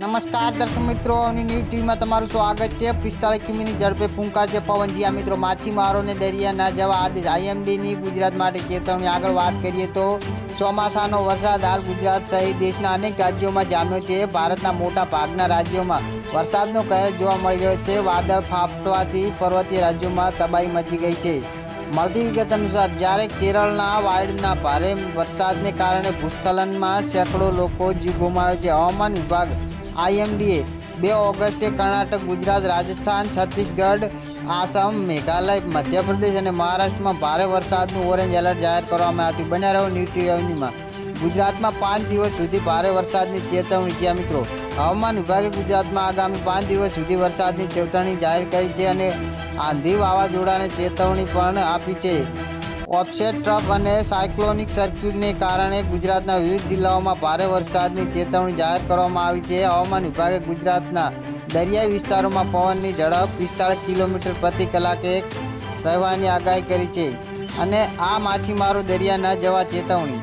નમસ્કાર દર્શક મિત્રો ન્યૂ ટીવીમાં તમારું સ્વાગત છે. પિસ્તાળીસ કિમીની ઝડપે ફૂંકા છે પવન જ્યાં મિત્રો માછીમારોને દરિયા ના જવા આદેશ. આઈએમડીની ગુજરાત માટે ચેતવણી આગળ વાત કરીએ તો, ચોમાસાનો વરસાદ હાલ ગુજરાત સહિત દેશના અનેક રાજ્યોમાં જામ્યો છે. ભારતના મોટા ભાગના રાજ્યોમાં વરસાદનો કહેર જોવા મળી રહ્યો છે. વાદળ ફાફવાથી પર્વતીય રાજ્યોમાં તબાહી મચી ગઈ છે. મળતી વિગત અનુસાર, જ્યારે કેરળના વાયડના ભારે વરસાદને કારણે ભૂસ્ખલનમાં સેંકડો લોકો જીવ ગુમાવ્યો છે. હવામાન વિભાગ આઈએમડીએ, બે ઓગસ્ટે કર્ણાટક, ગુજરાત, રાજસ્થાન, છત્તીસગઢ, આસામ, મેઘાલય, મધ્યપ્રદેશ અને મહારાષ્ટ્રમાં ભારે વરસાદનું ઓરેન્જ એલર્ટ જાહેર કરવામાં આવ્યું. બન્યા રહ્યો ન્યૂ રેવન્યુમાં ગુજરાતમાં પાંચ દિવસ સુધી ભારે વરસાદની ચેતવણી છે, મિત્રો. હવામાન વિભાગે ગુજરાતમાં આગામી પાંચ દિવસ સુધી વરસાદની ચેતવણી જાહેર કરી છે અને આંધી વાવાઝોડાને ચેતવણી પણ આપી છે. ઓફસેટ ટ્રફ અને સાયક્લોનિક સર્ક્યુટને કારણે ગુજરાતના વિવિધ જિલ્લાઓમાં ભારે વરસાદની ચેતવણી જાહેર કરવામાં આવી છે. હવામાન વિભાગે ગુજરાતના દરિયાઈ વિસ્તારોમાં પવનની ઝડપ પિસ્તાળીસ કિલોમીટર પ્રતિ કલાકે રહેવાની આગાહી કરી છે અને આ માછીમારો દરિયા ન જવા ચેતવણી